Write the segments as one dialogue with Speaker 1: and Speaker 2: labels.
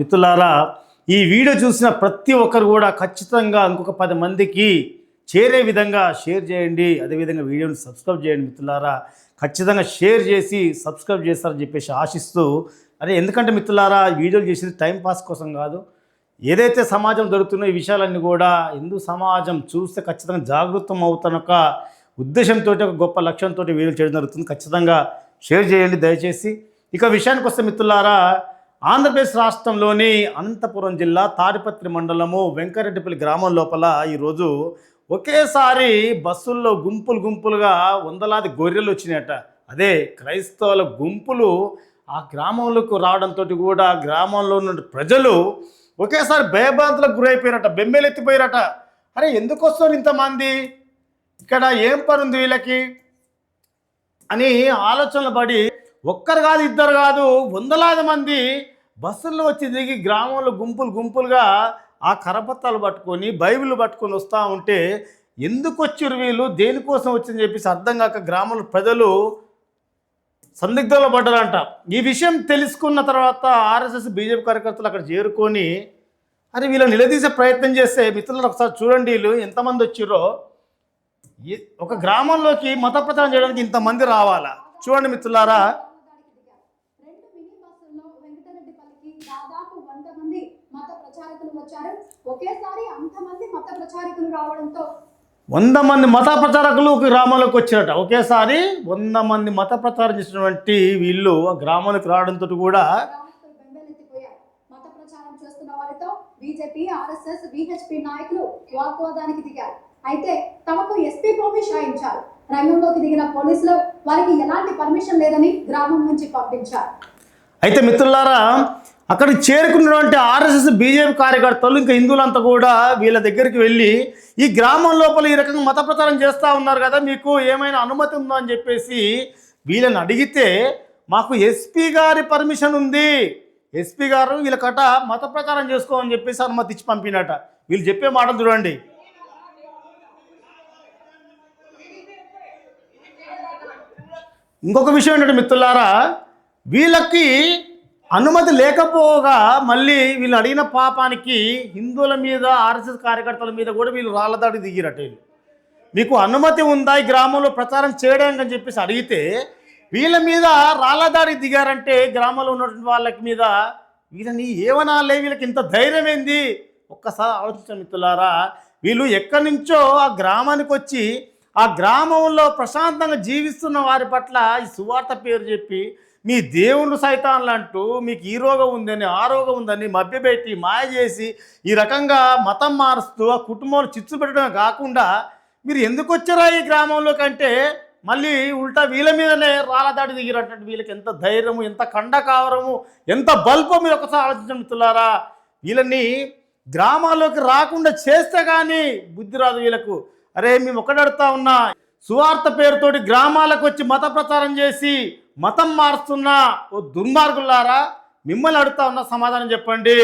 Speaker 1: మిత్రులారా ఈ వీడియో చూసిన ప్రతి ఒక్కరు కూడా ఖచ్చితంగా ఇంకొక పది మందికి చేరే విధంగా షేర్ చేయండి. అదేవిధంగా వీడియోని సబ్స్క్రైబ్ చేయండి మిత్రులారా. ఖచ్చితంగా షేర్ చేసి సబ్స్క్రైబ్ చేస్తారని చెప్పేసి ఆశిస్తూ అదే ఎందుకంటే మిత్రులారా వీడియోలు చేసేది టైం పాస్ కోసం కాదు. ఏదైతే సమాజం దొరుకుతున్నో ఈ విషయాలన్నీ కూడా హిందూ సమాజం చూస్తే ఖచ్చితంగా జాగృతం అవుతున్న ఒక ఉద్దేశంతో ఒక గొప్ప లక్ష్యంతో వీడియోలు చేయడం జరుగుతుంది. ఖచ్చితంగా షేర్ చేయండి దయచేసి. ఇక విషయానికి వస్తే మిత్రులారా ఆంధ్రప్రదేశ్ రాష్ట్రంలోని అనంతపురం జిల్లా తాడిపత్రి మండలము వెంకరెడ్డిపల్లి గ్రామం లోపల ఈరోజు ఒకేసారి బస్సుల్లో గుంపులు గుంపులుగా వందలాది గొర్రెలు వచ్చినాయట. అదే క్రైస్తవుల గుంపులు ఆ గ్రామంలోకి రావడంతో కూడా గ్రామంలో ఉన్న ప్రజలు ఒకేసారి భయభ్రాంతులకు గురైపోయారట బెంబేలెత్తిపోయారట. అరే ఎందుకు వస్తారు ఇంతమంది? ఇక్కడ ఏం పని ఉంది వీళ్ళకి? అని ఆలోచనలు పడి ఒక్కరు కాదు ఇద్దరు కాదు వందలాది మంది బస్సుల్లో వచ్చి దిగి గ్రామంలో గుంపులు గుంపులుగా ఆ కరపత్రాలు పట్టుకొని బైబిల్ పట్టుకొని వస్తూ ఉంటే ఎందుకు వచ్చారు వీళ్ళు? దేనికోసం వచ్చిందని చెప్పేసి అర్థం కాక గ్రామంలో ప్రజలు సందిగ్ధంలో పడ్డారంట. ఈ విషయం తెలుసుకున్న తర్వాత ఆర్ఎస్ఎస్ బీజేపీ కార్యకర్తలు అక్కడ చేరుకొని అరే వీళ్ళు నిలదీసే ప్రయత్నం చేస్తే మిత్రులు ఒకసారి చూడండి వీళ్ళు ఎంతమంది వచ్చారో ఒక గ్రామంలోకి మత ప్రచారం చేయడానికి ఇంతమంది రావాలా? చూడండి మిత్రులారా
Speaker 2: రెండు మినీ బస్సుల్లో వెంకటరెడ్డిపల్లికి దాదాపు వంద మంది మత ప్రచారకులు వచ్చారు. ఒకేసారి అంతమంది మత ప్రచారకులు రావడంతో
Speaker 1: వంద మంది మత ప్రచారకులు గ్రామంలోకి వచ్చారట. ఒకేసారి వంద మంది మత ప్రచారం చేసినటువంటి వీళ్ళు ఆ గ్రామంలోకి రావడంతో కూడా
Speaker 2: మత ప్రచారం చేస్తున్న వారితో బీజేపీ ఆర్ఎస్ఎస్ విహెచ్పి నాయకులు వాగ్వాదానికి దిగారు. అయితే తమకు ఎస్పీ పర్మిష్ రాయించారు రంగంలోకి దిగిన పోలీసులు వారికి ఎలాంటి పర్మిషన్ లేదని గ్రామం నుంచి పంపించారు.
Speaker 1: అయితే మిత్రులారా అక్కడికి చేరుకున్నటువంటి ఆర్ఎస్ఎస్ బీజేపీ కార్యకర్తలు ఇంకా హిందువులంతా కూడా వీళ్ళ దగ్గరికి వెళ్ళి ఈ గ్రామం లోపల ఈ రకంగా మత ప్రచారం చేస్తూ ఉన్నారు కదా మీకు ఏమైనా అనుమతి ఉందా అని చెప్పేసి వీళ్ళని అడిగితే మాకు ఎస్పీ గారి పర్మిషన్ ఉంది. ఎస్పీ గారు వీళ్ళకట మత ప్రచారం చేసుకోమని చెప్పేసి అనుమతి ఇచ్చి పంపినట. వీళ్ళు చెప్పే మాటలు చూడండి. ఇంకొక విషయం ఏంటంటే మిత్రులారా వీళ్ళకి అనుమతి లేకపోగా మళ్ళీ వీళ్ళు అడిగిన పాపానికి హిందువుల మీద ఆర్ఎస్ఎస్ కార్యకర్తల మీద కూడా వీళ్ళు రాళ్ళదాడి దిగిరట వీళ్ళు. మీకు అనుమతి ఉందా ఈ గ్రామంలో ప్రచారం చేయడానికి అని చెప్పేసి అడిగితే వీళ్ళ మీద రాళ్ళదాడి దిగారంటే గ్రామంలో ఉన్నటువంటి వాళ్ళకి మీద వీళ్ళని ఏమనాలే? వీళ్ళకి ఇంత ధైర్యం ఏంది? ఒక్కసారి ఆలోచించండి మిత్రులారా. వీళ్ళు ఎక్కడి నుంచో ఆ గ్రామానికి వచ్చి ఆ గ్రామంలో ప్రశాంతంగా జీవిస్తున్న వారి పట్ల ఈ సువార్త పేరు చెప్పి మీ దేవుడు సైతాన్లు అంటూ మీకు ఈ రోగం ఉందని ఆ రోగం ఉందని మభ్యపెట్టి మాయ చేసి ఈ రకంగా మతం మారుస్తూ ఆ కుటుంబంలో చిచ్చు పెట్టడమే కాకుండా మీరు ఎందుకు వచ్చారా ఈ గ్రామంలో కంటే మళ్ళీ ఉల్టా వీళ్ళ మీదనే రాళ్ళదాడి దిగినటువంటి వీళ్ళకి ఎంత ధైర్యము ఎంత కండకావరము ఎంత బల్పం మీరు ఒకసారి ఆలోచించండి మిత్రులారా. వీళ్ళని గ్రామాల్లోకి రాకుండా చేస్తే కానీ బుద్ధి రాదు వీళ్ళకు. అరే మేము ఒకడడుతా ఉన్నా సువార్త పేరుతోటి గ్రామాలకు వచ్చి మత ప్రచారం చేసి మతం మారుస్తున్న ఓ దుర్మార్గులారా మిమ్మల్ని అడుగుతా ఉన్న సమాధానం చెప్పండి.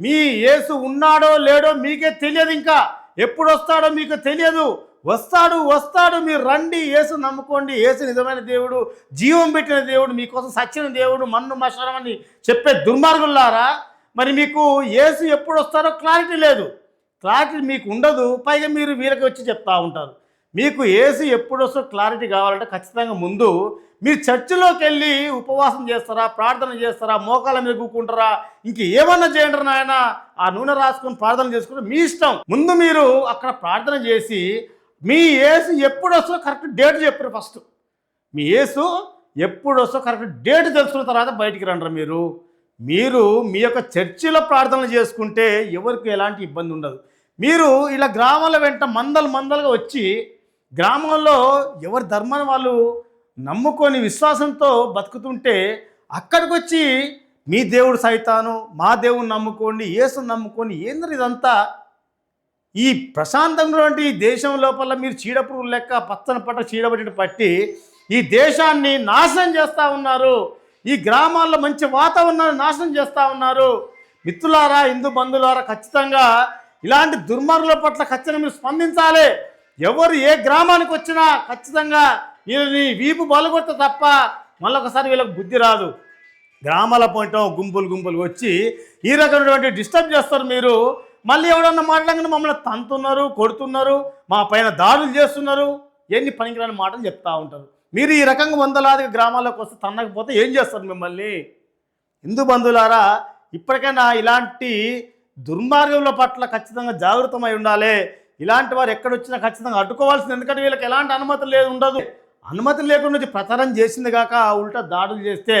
Speaker 1: మీ యేసు ఉన్నాడో లేడో మీకే తెలియదు ఇంకా. ఎప్పుడు వస్తాడో మీకు తెలియదు. వస్తాడు వస్తాడు మీరు రండి యేసు నమ్ముకోండి. యేసు నిజమైన దేవుడు జీవం పెట్టిన దేవుడు మీకోసం సచ్చిన దేవుడు మన్ను మశనం అని చెప్పే దుర్మార్గులారా మరి మీకు యేసు ఎప్పుడు వస్తారో క్లారిటీ లేదు. క్లారిటీ మీకు ఉండదు పైగా మీరు వీళ్ళకి వచ్చి చెప్తా ఉంటారు. మీకు ఏసు ఎప్పుడు వస్తో క్లారిటీ కావాలంటే ఖచ్చితంగా ముందు మీరు చర్చిలోకి వెళ్ళి ఉపవాసం చేస్తారా ప్రార్థన చేస్తారా మోకాల మీద కూకుంటారా ఇంక ఏమన్నా చేయండి నాయన ఆ నూనె రాసుకొని ప్రార్థన చేసుకుంటే మీ ఇష్టం. ముందు మీరు అక్కడ ప్రార్థన చేసి మీ ఏసు ఎప్పుడు వస్తో కరెక్ట్ డేట్ చెప్పారు ఫస్ట్. మీ ఏసు ఎప్పుడు వస్తో కరెక్ట్ డేట్ తెలుసుకున్న తర్వాత బయటికి రండి మీరు. మీరు మీ యొక్క చర్చిలో ప్రార్థనలు చేసుకుంటే ఎవరికి ఎలాంటి ఇబ్బంది ఉండదు. మీరు ఇలా గ్రామాల వెంట మందలు మందలుగా వచ్చి గ్రామంలో ఎవరి ధర్మాన్ని వాళ్ళు నమ్ముకొని విశ్వాసంతో బతుకుతుంటే అక్కడికి వచ్చి మీ దేవుడు సైతాను మా దేవుని నమ్ముకోండి యేసుని నమ్ముకోండి ఏంద్ర ఇదంతా? ఈ ప్రశాంతంగా ఈ దేశం లోపల మీరు చీడపురుగు లెక్క పచ్చని పట్ట చీడబడిని పట్టి ఈ దేశాన్ని నాశనం చేస్తూ ఉన్నారు. ఈ గ్రామాల్లో మంచి వాతావరణాన్ని నాశనం చేస్తూ ఉన్నారు. మిత్రులారా హిందూ బంధువులారా ఖచ్చితంగా ఇలాంటి దుర్మార్గుల పట్ల ఖచ్చితంగా మీరు స్పందించాలి. ఎవరు ఏ గ్రామానికి వచ్చినా ఖచ్చితంగా వీళ్ళని వీపు బలగొట్ట తప్ప మళ్ళొకసారి వీళ్ళకి బుద్ధి రాదు. గ్రామాల పోయటం గుంపులు గుంపులు వచ్చి ఈ రకమైనటువంటి డిస్టర్బ్ చేస్తారు మీరు. మళ్ళీ ఎవడన్నా మాట్లాడగానే మమ్మల్ని తంతున్నారు కొడుతున్నారు మా పైన దాడులు చేస్తున్నారు. ఎన్ని పనికిరాని మాటలు చెప్తూ ఉంటారు. మీరు ఈ రకంగా వందలాది గ్రామాల్లోకి వస్తే తన్నకపోతే ఏం చేస్తారు మిమ్మల్ని? హిందూ బంధువులారా ఇప్పటికైనా ఇలాంటి దుర్మార్గముల పట్ల ఖచ్చితంగా జాగృతమై ఉండాలి. ఇలాంటి వారు ఎక్కడొచ్చినా ఖచ్చితంగా అడ్డుకోవాల్సింది ఎందుకంటే వీళ్ళకి ఎలాంటి అనుమతి లేదు ఉండదు. అనుమతి లేకుండా వచ్చి ప్రచారం చేసింది కాక ఉల్టా దాడులు చేస్తే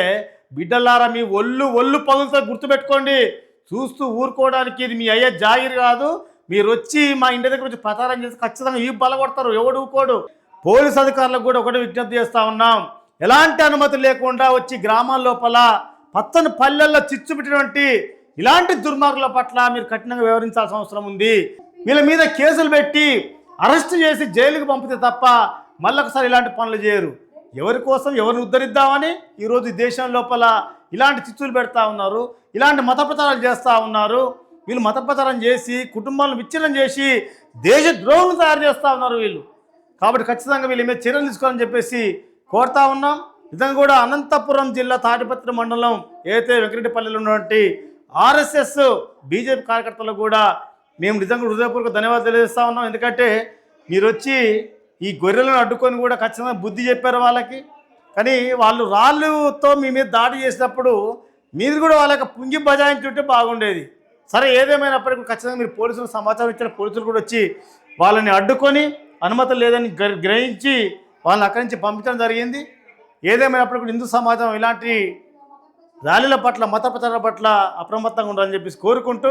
Speaker 1: బిడ్డలారా మీ ఒళ్ళు ఒళ్ళు పగులతో గుర్తుపెట్టుకోండి. చూస్తూ ఊరుకోవడానికి ఇది మీ అయ్యే జాగిరి కాదు. మీరు వచ్చి మా ఇంటి దగ్గర వచ్చి ప్రచారం చేసి ఖచ్చితంగా ఈ బలగొడతారు ఎవడు ఊకోడు. పోలీస్ అధికారులకు కూడా ఒకటి విజ్ఞప్తి చేస్తూ ఉన్నాం. ఎలాంటి అనుమతి లేకుండా వచ్చి గ్రామాల లోపల పచ్చని పల్లెల్లో చిచ్చు పెట్టినటువంటి ఇలాంటి దుర్మార్గుల పట్ల మీరు కఠినంగా వ్యవహరించాల్సిన అవసరం ఉంది. వీళ్ళ మీద కేసులు పెట్టి అరెస్ట్ చేసి జైలుకి పంపితే తప్ప మళ్ళొకసారి ఇలాంటి పనులు చేయరు. ఎవరి కోసం ఎవరిని ఉద్ధరిద్దామని ఈరోజు దేశం లోపల ఇలాంటి చిచ్చులు పెడతా ఉన్నారు ఇలాంటి మత ప్రచారాలు చేస్తూ ఉన్నారు. వీళ్ళు మత ప్రచారం చేసి కుటుంబాలను విచ్ఛిన్నం చేసి దేశ ద్రోహం తయారు చేస్తూ ఉన్నారు వీళ్ళు. కాబట్టి ఖచ్చితంగా వీళ్ళ మీద చర్యలు తీసుకోవాలని చెప్పేసి కోరుతా ఉన్నాం. నిజంగా కూడా అనంతపురం జిల్లా తాటిపత్రి మండలం ఏదైతే వెంకటపల్లిలో ఉన్నటువంటి ఆర్ఎస్ఎస్ బీజేపీ కార్యకర్తలు కూడా మేము నిజంగా హృదయపూర్వక ధన్యవాదాలు తెలియజేస్తా ఉన్నాం. ఎందుకంటే మీరు వచ్చి ఈ గొర్రెలను అడ్డుకొని కూడా ఖచ్చితంగా బుద్ధి చెప్పారు వాళ్ళకి. కానీ వాళ్ళు రాళ్ళుతో మీ మీద దాడి చేసినప్పుడు మీరు కూడా వాళ్ళకి పుంగి బజాయించుంటే బాగుండేది. సరే ఏదేమైనప్పటికీ ఖచ్చితంగా మీరు పోలీసులకు సమాచారం ఇచ్చిన పోలీసులు కూడా వచ్చి వాళ్ళని అడ్డుకొని అనుమతి లేదని గ్రహించి వాళ్ళని అక్కడి నుంచి పంపించడం జరిగింది. ఏదేమైనప్పటికీ హిందూ సమాజం ఇలాంటి ర్యాలీల పట్ల మత ప్రచారాల పట్ల అప్రమత్తంగా ఉండాలని చెప్పేసి కోరుకుంటూ